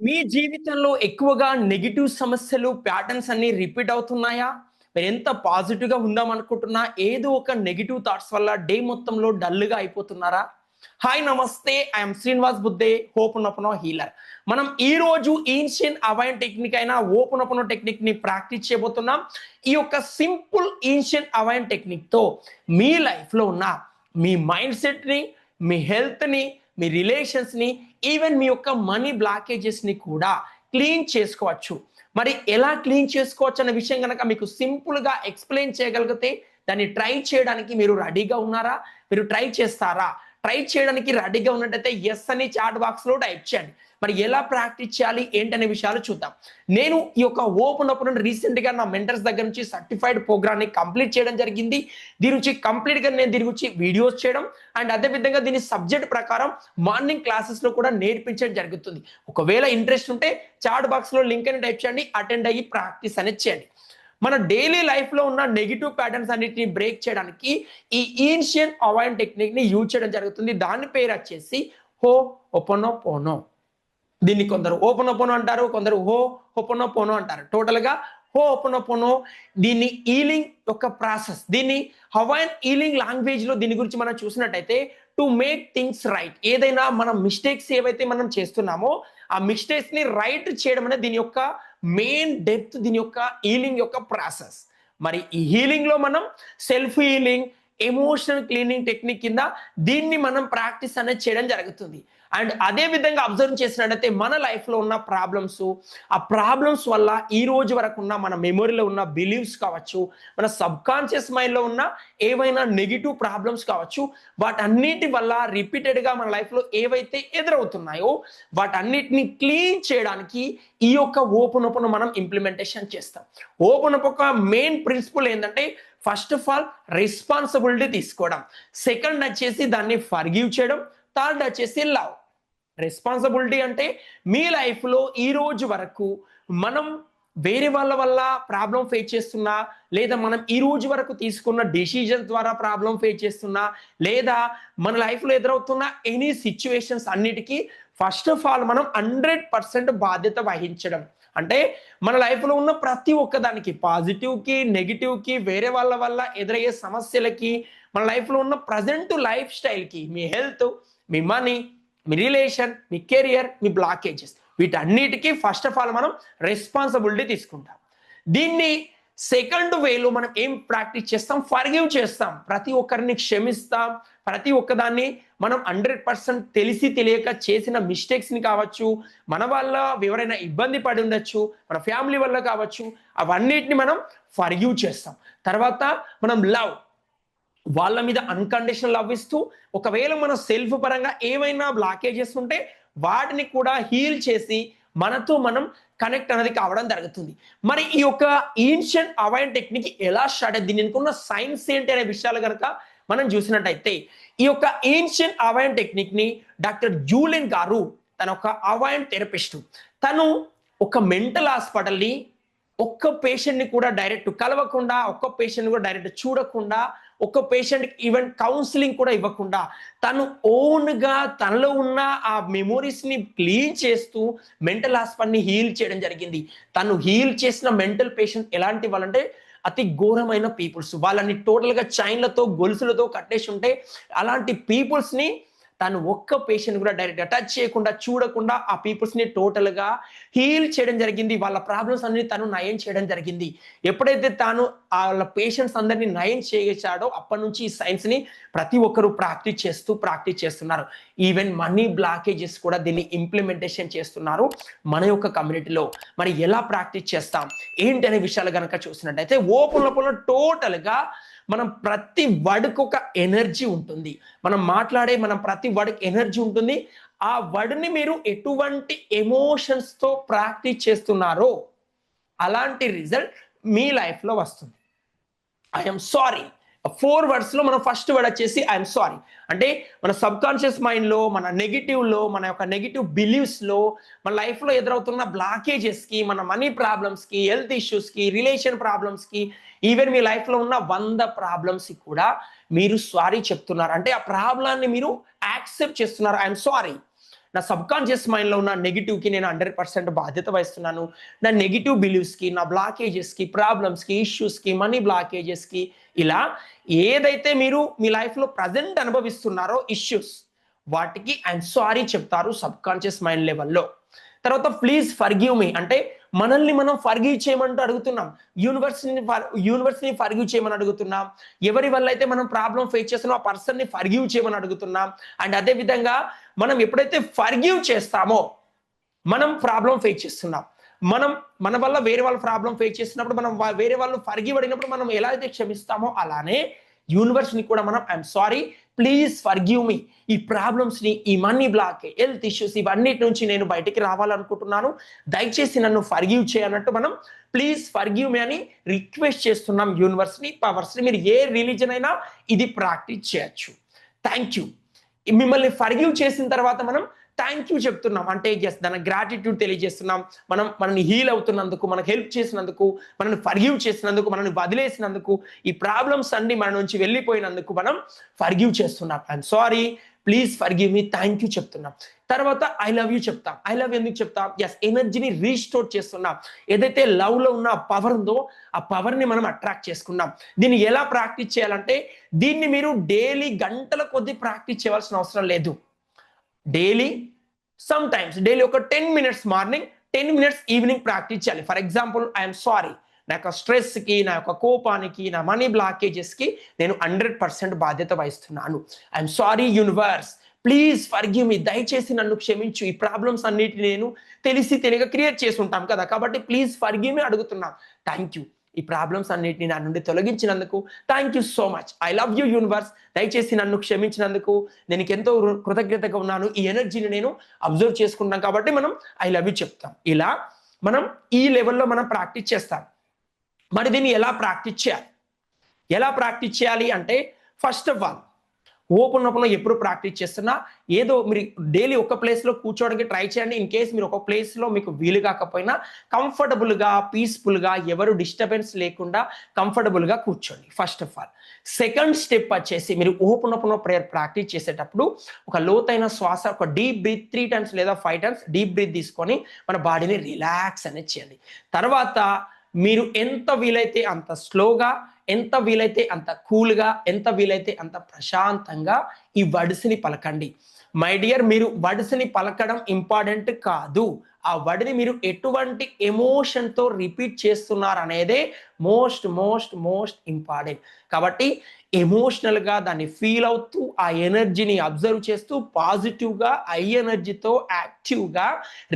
మీ జీవితంలో ఎక్కువగా నెగిటివ్ సమస్యలు ప్యాటర్న్స్ అన్ని రిపీట్ అవుతున్నాయా? మీరు ఎంత పాజిటివ్గా ఉందాం అనుకుంటున్నా ఏదో ఒక నెగిటివ్ థాట్స్ వల్ల డే మొత్తంలో డల్గా అయిపోతున్నారా? హాయ్ నమస్తే I'm Srinivas Budde hooponopono healer మనం ఈ రోజు ఈన్షియన్ అవాయిన్ టెక్నిక్ అయిన ఓపెన్ అపనో టెక్నిక్ని ప్రాక్టీస్ చేయబోతున్నాం. ఈ యొక్క సింపుల్ ఈన్షియన్ అవైన్ టెక్నిక్తో మీ లైఫ్లో ఉన్న మీ మైండ్ సెట్ని మీ హెల్త్ని మీ రిలేషన్స్ని ఈవెన్ మీ యొక్క మనీ బ్లాకేజెస్ని కూడా క్లీన్ చేసుకోవచ్చు. మరి ఎలా క్లీన్ చేసుకోవచ్చు అన్న విషయం కనుక మీకు సింపుల్గా ఎక్స్ప్లెయిన్ చేయగలిగితే దాన్ని ట్రై చేయడానికి మీరు రెడీగా ఉన్నారా? మీరు ట్రై చేస్తారా? ట్రై చేయడానికి రెడీగా ఉన్నట్టయితే ఎస్ అని చాట్ బాక్స్లో టైప్ చేయండి. మరి ఎలా ప్రాక్టీస్ చేయాలి ఏంటనే విషయాలు చూద్దాం. నేను ఈ యొక్క ఓపెన్ ఓపెన్ రీసెంట్గా నా మెంటర్స్ దగ్గర నుంచి సర్టిఫైడ్ ప్రోగ్రామ్ని కంప్లీట్ చేయడం జరిగింది. దీని నుంచి కంప్లీట్గా నేను దీని గురించి వీడియోస్ చేయడం అండ్ అదే విధంగా దీని సబ్జెక్ట్ ప్రకారం మార్నింగ్ క్లాసెస్లో కూడా నేర్పించడం జరుగుతుంది. ఒకవేళ ఇంట్రెస్ట్ ఉంటే చాట్ బాక్స్లో లింక్ అని టైప్ చేయండి అటెండ్ అయ్యి ప్రాక్టీస్ అనేది చేయండి. మన డైలీ లైఫ్లో ఉన్న నెగిటివ్ ప్యాటర్న్స్ అన్నిటిని బ్రేక్ చేయడానికి ఈ ఈన్షియన్ అవాయిన్ టెక్నిక్ని యూజ్ చేయడం జరుగుతుంది. దాని పేరు వచ్చేసి హో ఒపనో పోనో దీన్ని కొందరు ఓపెన్ ఓపెన్ అంటారు కొందరు హో ఓపెన్ పోనో అంటారు టోటల్గా హో ఓపెన్ పోనో దీన్ని ఈలింగ్ యొక్క ప్రాసెస్ దీన్ని హవాయిన్ ఈలింగ్ లాంగ్వేజ్లో దీని గురించి మనం చూసినట్టయితే టు మేక్ థింగ్స్ రైట్ ఏదైనా మనం మిస్టేక్స్ ఏవైతే మనం చేస్తున్నామో ఆ మిస్టేక్స్ని రైట్ చేయడం అనేది దీని యొక్క మెయిన్ డెప్త్ దీని యొక్క హీలింగ్ యొక్క ప్రాసెస్. మరి ఈ హీలింగ్లో మనం self healing emotional cleaning technique కింద దీన్ని మనం ప్రాక్టీస్ అనేది చేయడం జరుగుతుంది. అండ్ అదే విధంగా అబ్జర్వ్ చేసినట్టయితే మన లైఫ్లో ఉన్న ప్రాబ్లమ్స్ ఆ ప్రాబ్లమ్స్ వల్ల ఈ రోజు వరకు ఉన్న మన మెమొరీలో ఉన్న బిలీవ్స్ కావచ్చు మన సబ్ కాన్షియస్ మైండ్లో ఉన్న ఏవైనా నెగిటివ్ ప్రాబ్లమ్స్ కావచ్చు వాటన్నిటి వల్ల రిపీటెడ్గా మన లైఫ్లో ఏవైతే ఎదురవుతున్నాయో వాటన్నిటిని క్లీన్ చేయడానికి ఈ యొక్క ఓపెన్ ఓపెన్ మనం ఇంప్లిమెంటేషన్ చేస్తాం. ఓపెన్ ఒక మెయిన్ ప్రిన్సిపల్ ఏంటంటే ఫస్ట్ ఆఫ్ ఆల్ రెస్పాన్సిబిలిటీ తీసుకోవడం. సెకండ్ వచ్చేసి దాన్ని ఫర్గివ్ చేయడం. థర్డ్ వచ్చేసి లవ్. రెస్పాన్సిబిలిటీ అంటే మీ లైఫ్లో ఈ రోజు వరకు మనం వేరే వాళ్ళ వల్ల ప్రాబ్లం ఫేస్ చేస్తున్నా లేదా మనం ఈ రోజు వరకు తీసుకున్న డెసిజన్ ద్వారా ప్రాబ్లం ఫేస్ చేస్తున్నా లేదా మన లైఫ్లో ఎదురవుతున్న ఎనీ సిచ్యువేషన్స్ అన్నిటికీ ఫస్ట్ ఆఫ్ ఆల్ మనం హండ్రెడ్ పర్సెంట్ బాధ్యత వహించడం. అంటే మన లైఫ్లో ఉన్న ప్రతి ఒక్కదానికి పాజిటివ్కి నెగిటివ్కి వేరే వాళ్ళ వల్ల ఎదురయ్యే సమస్యలకి మన లైఫ్లో ఉన్న ప్రజెంట్ లైఫ్ స్టైల్కి మీ హెల్త్ మీ మనీ మీ రిలేషన్ మీ కెరియర్ మీ బ్లాకేజెస్ వీటన్నిటికీ ఫస్ట్ ఆఫ్ ఆల్ మనం రెస్పాన్సిబిలిటీ తీసుకుంటాం. దీన్ని సెకండ్ వేలో మనం ఏం ప్రాక్టీస్ చేస్తాం? ఫర్గివ్ చేస్తాం. ప్రతి ఒక్కరిని క్షమిస్తాం. ప్రతి ఒక్కదాన్ని మనం హండ్రెడ్ పర్సెంట్ తెలిసి తెలియక చేసిన మిస్టేక్స్ని కావచ్చు మన వల్ల ఎవరైనా ఇబ్బంది పడి ఉండొచ్చు మన ఫ్యామిలీ వల్ల కావచ్చు అవన్నిటిని మనం ఫర్గివ్ చేస్తాం. తర్వాత మనం లవ్ వాళ్ళ మీద అన్కండిషనల్ లవ్ ఇస్తూ ఒకవేళ మన సెల్ఫ్ పరంగా ఏమైనా బ్లాకేజెస్ ఉంటే వాటిని కూడా హీల్ చేసి మనతో మనం కనెక్ట్ అనేది కావడం జరుగుతుంది. మరి ఈ యొక్క ఈన్షియన్ అవాయిన్ టెక్నిక్ ఎలా స్టార్ట్ అయింది? దీనికి ఉన్న సైన్స్ ఏంటి అనే విషయాలు కనుక మనం చూసినట్టయితే ఈ యొక్క ఏన్షియన్ అవాయిన్ టెక్నిక్ని డాక్టర్ జూలిన్ గారు తన ఒక అవాయిన్ థెరపిస్ట్ తను ఒక మెంటల్ హాస్పిటల్ని ఒక్క పేషెంట్ని కూడా డైరెక్ట్ కలవకుండా ఒక్క పేషెంట్ కూడా డైరెక్ట్ చూడకుండా ఒక్క పేషెంట్ ఈవెన్ కౌన్సిలింగ్ కూడా ఇవ్వకుండా తను ఓన్గా తనలో ఉన్న ఆ మెమోరీస్ని క్లీన్ చేస్తూ మెంటల్ హాస్పిటల్ని హీల్ చేయడం జరిగింది. తను హీల్ చేసిన మెంటల్ పేషెంట్ ఎలాంటి వాళ్ళంటే అతి ఘోరమైన పీపుల్స్ వాళ్ళని టోటల్గా చైన్లతో గొలుసులతో కట్టేసి ఉంటే అలాంటి పీపుల్స్ని తను ఒక్క పేషెంట్ కూడా డైరెక్ట్గా టచ్ చేయకుండా చూడకుండా ఆ పీపుల్స్ని టోటల్గా హీల్ చేయడం జరిగింది. వాళ్ళ ప్రాబ్లమ్స్ అన్ని తను నయం చేయడం జరిగింది. ఎప్పుడైతే తాను వాళ్ళ పేషెంట్స్ అందరినీ నయం చేయించాడో అప్పటి నుంచి ఈ సైన్స్ని ప్రతి ఒక్కరూ ప్రాక్టీస్ చేస్తూ ప్రాక్టీస్ చేస్తున్నారు. ఈవెన్ మనీ బ్లాకేజెస్ కూడా దీన్ని ఇంప్లిమెంటేషన్ చేస్తున్నారు మన యొక్క కమ్యూనిటీలో మరి ఎలా ప్రాక్టీస్ చేస్తాం? ఏంటి అనే విషయాలు కనుక చూసినట్టయితే ఓపెన్ లోపల టోటల్గా మనం ప్రతి వడుకు ఒక ఎనర్జీ ఉంటుంది. మనం మాట్లాడే మనం ప్రతి వర్డ్కి ఎనర్జీ ఉంటుంది. ఆ వర్డ్ని మీరు ఎటువంటి ఎమోషన్స్తో ప్రాక్టీస్ చేస్తున్నారో అలాంటి రిజల్ట్ మీ లైఫ్లో వస్తుంది. I'm sorry. ఫోర్ వర్డ్స్లో మనం ఫస్ట్ వర్డ్ వచ్చేసి ఐఎమ్ సారీ అంటే మన సబ్ కాన్షియస్ మైండ్లో మన నెగిటివ్లో మన యొక్క నెగిటివ్ బిలీవ్స్లో మన లైఫ్లో ఎదురవుతున్న బ్లాకేజెస్కి మన మనీ ప్రాబ్లమ్స్కి హెల్త్ ఇష్యూస్కి రిలేషన్ ప్రాబ్లమ్స్కి ఈవెన్ మీ లైఫ్లో ఉన్న వంద ప్రాబ్లమ్స్ కూడా మీరు సారీ చెప్తున్నారు. అంటే ఆ ప్రాబ్లాన్ని మీరు యాక్సెప్ట్ చేస్తున్నారు. ఐఎమ్ సారీ నా సబ్ కాన్షియస్ మైండ్లో ఉన్న నెగిటివ్కి నేను హండ్రెడ్ పర్సెంట్ బాధ్యత వహిస్తున్నాను. నా నెగిటివ్ బిలీవ్స్కి నా బ్లాకేజెస్కి ప్రాబ్లమ్స్కి ఇష్యూస్కి మనీ బ్లాకేజెస్కి ఇలా ఏదైతే మీరు మీ లైఫ్లో ప్రజెంట్ అనుభవిస్తున్నారో ఇష్యూస్ వాటికి ఐఎమ్ సారీ చెప్తారు సబ్ కాన్షియస్ మైండ్ లెవెల్లో తర్వాత ప్లీజ్ ఫర్గివ్ మీ అంటే మనల్ని మనం ఫర్గివ్ చేయమంటూ అడుగుతున్నాం. యూనివర్స్ని యూనివర్స్ని ఫర్గివ్ చేయమని అడుగుతున్నాం. ఎవరి వల్ల అయితే మనం ప్రాబ్లం ఫేస్ చేస్తున్నాం ఆ పర్సన్ని ఫర్గివ్ చేయమని అడుగుతున్నాం. అండ్ అదే విధంగా మనం ఎప్పుడైతే ఫర్గివ్ చేస్తామో మనం ప్రాబ్లం ఫేస్ చేస్తున్నాం. మనం మన వల్ల వేరే వాళ్ళ ప్రాబ్లం ఫేస్ చేసినప్పుడు మనం వేరే వాళ్ళు ఫర్గివ్ పడినప్పుడు మనం ఎలా అయితే క్షమిస్తామో అలానే యూనివర్స్ని కూడా మనం I'm sorry please forgive me ఈ ప్రాబ్లమ్స్ని ఈ మనీ బ్లాక్ హెల్త్ ఇష్యూస్ ఇవన్నిటి నుంచి నేను బయటికి రావాలనుకుంటున్నాను. దయచేసి నన్ను ఫర్గివ్ చేయనట్టు మనం ప్లీజ్ ఫర్గివ్ మీ అని రిక్వెస్ట్ చేస్తున్నాం యూనివర్స్ని పవర్స్ని. మీరు ఏ రిలీజన్ అయినా ఇది ప్రాక్టీస్ చేయొచ్చు. థ్యాంక్ యూ మిమ్మల్ని ఫర్గివ్ చేసిన తర్వాత మనం థ్యాంక్ యూ చెప్తున్నాం. అంటే ఎస్ దాని గ్రాటిట్యూడ్ తెలియజేస్తున్నాం. మనం మనల్ని హీల్ అవుతున్నందుకు మనకు హెల్ప్ చేసినందుకు మనల్ని ఫర్గివ్ చేసినందుకు మనల్ని వదిలేసినందుకు ఈ ప్రాబ్లమ్స్ అన్ని మన నుంచి వెళ్ళిపోయినందుకు మనం ఫర్గివ్ చేస్తున్నాం. I'm sorry please forgive me thank you చెప్తున్నాం. తర్వాత ఐ లవ్ యూ చెప్తాం. ఐ లవ్ ఎందుకు చెప్తాం? ఎస్ ఎనర్జీని రీస్టోర్ చేస్తున్నాం. ఏదైతే లవ్లో ఉన్న పవర్ ఉందో ఆ పవర్ని మనం అట్రాక్ట్ చేసుకున్నాం. దీన్ని ఎలా ప్రాక్టీస్ చేయాలంటే దీన్ని మీరు డైలీ గంటల కొద్దీ ప్రాక్టీస్ చేయవలసిన అవసరం లేదు. డైలీ సమ్ టైమ్స్ డైలీ ఒక ten minutes morning ten minutes evening practice చేయాలి. ఫర్ ఎగ్జాంపుల్ ఐఎమ్ సారీ నా యొక్క స్ట్రెస్కి నా యొక్క కోపానికి నా మనీ బ్లాకేజెస్కి నేను హండ్రెడ్ పర్సెంట్ బాధ్యత వహిస్తున్నాను. I'm sorry universe please forgive me దయచేసి నన్ను క్షమించు. ఈ ప్రాబ్లమ్స్ అన్నిటిని నేను తెలిసి తెలియక క్రియేట్ చేసి ఉంటాం కదా. కాబట్టి ప్లీజ్ ఫర్గివ్ మీ అడుగుతున్నాం. థ్యాంక్ యూ ఈ ప్రాబ్లమ్స్ అన్నిటిని నా నుండి తొలగించినందుకు thank you so much I love you universe దయచేసి నన్ను క్షమించినందుకు. నేను ఎంతో కృతజ్ఞతగా ఉన్నాను. ఈ ఎనర్జీని నేను అబ్జర్వ్ చేసుకుంటాం కాబట్టి మనం ఐ లవ్ యూ చెప్తాం. ఇలా మనం ఈ లెవెల్లో మనం ప్రాక్టీస్ చేస్తాం. మరి దీన్ని ఎలా ప్రాక్టీస్ చేయాలి? ఎలా ప్రాక్టీస్ చేయాలి అంటే ఫస్ట్ ఆఫ్ ఆల్ ఓపెన్ ఉన్నప్పుడు ఎప్పుడు ప్రాక్టీస్ చేస్తున్నా ఏదో మీరు డైలీ ఒక ప్లేస్లో కూర్చోవడానికి ట్రై చేయండి. ఇన్ కేస్ మీరు ఒక ప్లేస్లో మీకు వీలు కాకపోయినా కంఫర్టబుల్గా పీస్ఫుల్గా ఎవరు డిస్టర్బెన్స్ లేకుండా కంఫర్టబుల్గా కూర్చోండి first of all second step వచ్చేసి మీరు ఓపెన్ ఓపెన్ ప్రేయర్ ప్రాక్టీస్ చేసేటప్పుడు ఒక లోతైన శ్వాస ఒక డీప్ బ్రీత్ త్రీ టైమ్స్ లేదా ఫైవ్ టైమ్స్ డీప్ బ్రీత్ తీసుకొని మన బాడీని రిలాక్స్ అనేది చేయండి. తర్వాత మీరు ఎంత వీలైతే అంత స్లోగా ఎంత వీలైతే అంత కూల్గా ఎంత వీలైతే అంత ప్రశాంతంగా ఈ వడిసిని పలకండి. మై డియర్ మీరు వడిసిని పలకడం ఇంపార్టెంట్ కాదు. ఆ వడిని మీరు ఎటువంటి ఎమోషన్తో రిపీట్ చేస్తున్నారు అనేదే మోస్ట్ మోస్ట్ మోస్ట్ ఇంపార్టెంట్. కాబట్టి ఎమోషనల్గా దాన్ని ఫీల్ అవుతూ ఆ ఎనర్జీని అబ్జర్వ్ చేస్తూ పాజిటివ్గా ఐ ఎనర్జీతో యాక్టివ్గా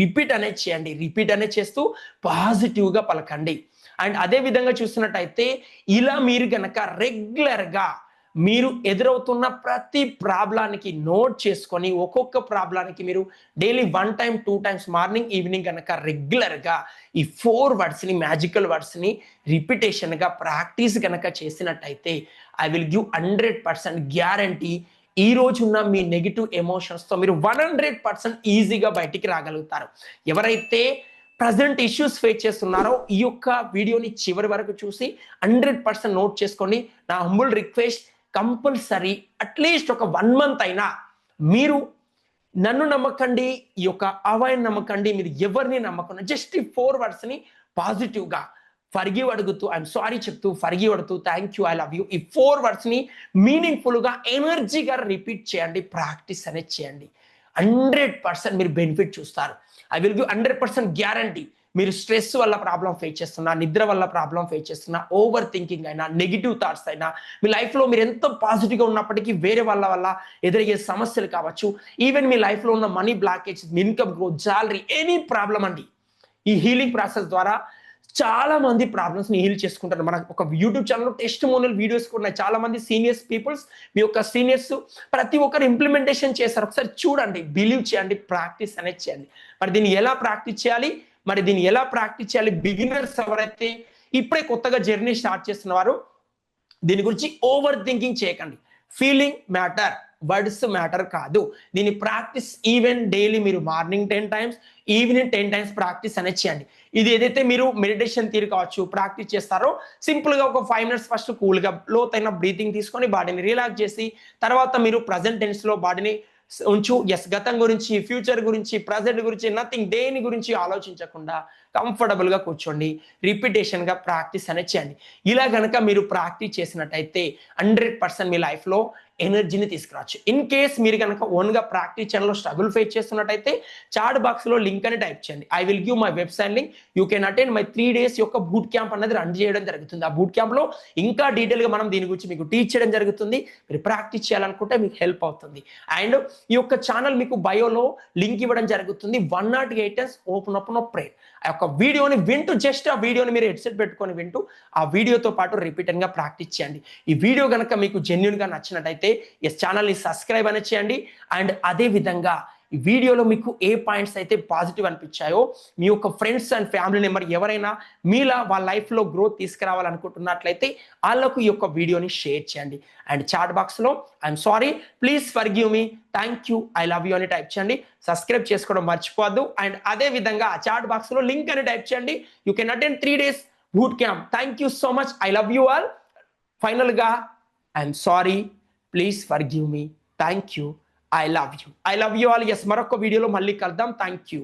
రిపీట్ అనేది చేయండి. రిపీట్ అనేది చేస్తూ పాజిటివ్గా పలకండి. అండ్ అదే విధంగా చూసినట్టయితే ఇలా మీరు గనక రెగ్యులర్గా మీరు ఎదురవుతున్న ప్రతి ప్రాబ్లానికి నోట్ చేసుకొని ఒక్కొక్క ప్రాబ్లానికి మీరు daily one time two times morning evening కనుక రెగ్యులర్గా ఈ ఫోర్ వర్డ్స్ని మ్యాజికల్ వర్డ్స్ని రిపిటేషన్గా ప్రాక్టీస్ కనుక చేసినట్టయితే I will give hundred percent guarantee ఈ రోజున్న మీ నెగిటివ్ ఎమోషన్స్తో మీరు వన్ హండ్రెడ్ పర్సెంట్ ఈజీగా బయటికి రాగలుగుతారు. ఎవరైతే ప్రజెంట్ ఇష్యూస్ ఫేస్ చేస్తున్నారో ఈ యొక్క వీడియోని చివరి వరకు చూసి హండ్రెడ్ పర్సెంట్ నోట్ చేసుకోండి నా humble request compulsory at least ఒక వన్ మంత్ అయినా మీరు నన్ను నమ్మకండి ఈ యొక్క అవాయిన్ నమ్మకండి మీరు ఎవరిని నమ్మకుండా జస్ట్ ఈ ఫోర్ వర్డ్స్ని పాజిటివ్గా ఫర్గివ్ అడుగుతూ ఐఎమ్ సారీ చెప్తూ ఫర్గివ్ అడుగుతూ thank you I love you ఈ ఫోర్ వర్డ్స్ని మీనింగ్ఫుల్గా ఎనర్జీగా రిపీట్ చేయండి ప్రాక్టీస్ అనేది చేయండి. హండ్రెడ్ పర్సెంట్ మీరు బెనిఫిట్ చూస్తారు. I will give hundred percent guarantee మీరు స్ట్రెస్ వల్ల ప్రాబ్లం ఫేస్ చేస్తున్నా నిద్ర వల్ల ప్రాబ్లం ఫేస్ చేస్తున్నా ఓవర్ థింకింగ్ అయినా నెగిటివ్ థాట్స్ అయినా మీ లైఫ్లో మీరు ఎంత పాజిటివ్గా ఉన్నప్పటికీ వేరే వాళ్ళ వల్ల ఎదురయ్యే సమస్యలు కావచ్చు. ఈవెన్ మీ లైఫ్లో ఉన్న money blockage income growth salary any problem అండి. ఈ హీలింగ్ ప్రాసెస్ ద్వారా చాలా మంది ప్రాబ్లమ్స్ని హీల్ చేసుకుంటారు. మన ఒక యూట్యూబ్ ఛానల్లో టెస్ట్ మోనల్ వీడియోస్ కూడా ఉన్నాయి. చాలా మంది సీనియర్స్ పీపుల్స్ మీ యొక్క సీనియర్స్ ప్రతి ఒక్కరు ఇంప్లిమెంటేషన్ చేస్తారు ఒకసారి చూడండి బిలీవ్ చేయండి ప్రాక్టీస్ అనేది చేయండి. మరి దీన్ని ఎలా ప్రాక్టీస్ చేయాలి? మరి దీన్ని ఎలా ప్రాక్టీస్ చేయాలి? బిగినర్స్ ఎవరైతే ఇప్పుడే కొత్తగా జర్నీ స్టార్ట్ చేస్తున్నవారు దీని గురించి ఓవర్ థింకింగ్ చేయకండి. ఫీలింగ్ మ్యాటర్ వర్డ్స్ మ్యాటర్ కాదు. దీని ప్రాక్టీస్ ఈవెన్ డైలీ మీరు morning ten times evening ten times practice అనేది చేయండి. ఇది ఏదైతే మీరు మెడిటేషన్ తీరు కావచ్చు ప్రాక్టీస్ చేస్తారో సింపుల్గా ఒక ఫైవ్ మినిట్స్ ఫస్ట్ కూల్గా లోతైన బ్రీతింగ్ తీసుకొని బాడీని రిలాక్స్ చేసి తర్వాత మీరు ప్రజెంట్ టెన్స్లో బాడీని ఉంచు. ఎస్ గతం గురించి ఫ్యూచర్ గురించి ప్రజెంట్ గురించి నథింగ్ దేని గురించి ఆలోచించకుండా కంఫర్టబుల్గా గా కూర్చోండి. రిపిటేషన్గా గా ప్రాక్టీస్ అనేది చేయండి. ఇలా కనుక మీరు ప్రాక్టీస్ చేసినట్టయితే హండ్రెడ్ పర్సెంట్ మీ లైఫ్లో ఎనర్జీని తీసుకురావచ్చు. ఇన్ కేస్ మీరు కనుక ఓన్గా ప్రాక్టీస్ ఛానల్లో స్ట్రగుల్ ఫేస్ చేస్తున్నట్టయితే చాట్ బాక్స్లో లింక్ అని టైప్ చేయండి. I will give my website link you can attend my three days యొక్క బూట్ క్యాంప్ అనేది రన్ చేయడం జరుగుతుంది. ఆ బూట్ క్యాంప్లో ఇంకా డీటెయిల్గా మనం దీని గురించి మీకు టీచ్ చేయడం జరుగుతుంది. మీరు ప్రాక్టీస్ చేయాలనుకుంటే మీకు హెల్ప్ అవుతుంది. అండ్ ఈ యొక్క ఛానల్ మీకు బయోలో లింక్ ఇవ్వడం జరుగుతుంది. వన్ నాట్ ఎయిట్ ఓపెన్ ఓపెన్ ఆఫ్ ప్రేర్ యొక్క వీడియోని వింటూ జస్ట్ ఆ వీడియోని మీరు హెడ్సెట్ పెట్టుకొని వింటూ ఆ వీడియోతో పాటు రిపీటెడ్గా ప్రాక్టీస్ చేయండి. ఈ వీడియో కనుక మీకు జెన్యున్గా నచ్చినట్టయితే ఈ ఛానల్ని సబ్స్క్రైబ్ అనేది చేయండి అండ్ అదే విధంగా ఈ వీడియోలో మీకు ఏ పాయింట్స్ అయితే పాజిటివ్ అనిపించాయో మీ యొక్క ఫ్రెండ్స్ అండ్ ఫ్యామిలీ మెంబర్ ఎవరైనా మీలా వాళ్ళ లైఫ్లో గ్రోత్ తీసుకురావాలనుకుంటున్నట్లయితే వాళ్ళకు ఈ యొక్క వీడియోని షేర్ చేయండి. అండ్ చాట్ బాక్స్లో I'm sorry please forgive me thank you I love you అని టైప్ చేయండి. సబ్స్క్రైబ్ చేసుకోవడం మర్చిపోవద్దు. అండ్ అదే విధంగా ఆ చాట్ బాక్స్లో లింక్ అని టైప్ చేయండి. You can attend three days boot camp. Thank you so much I love you all. ఫైనల్గా I'm sorry please forgive me thank you I love you I love you all yes మరొక వీడియోలో మళ్ళీ కలుద్దాం. Thank you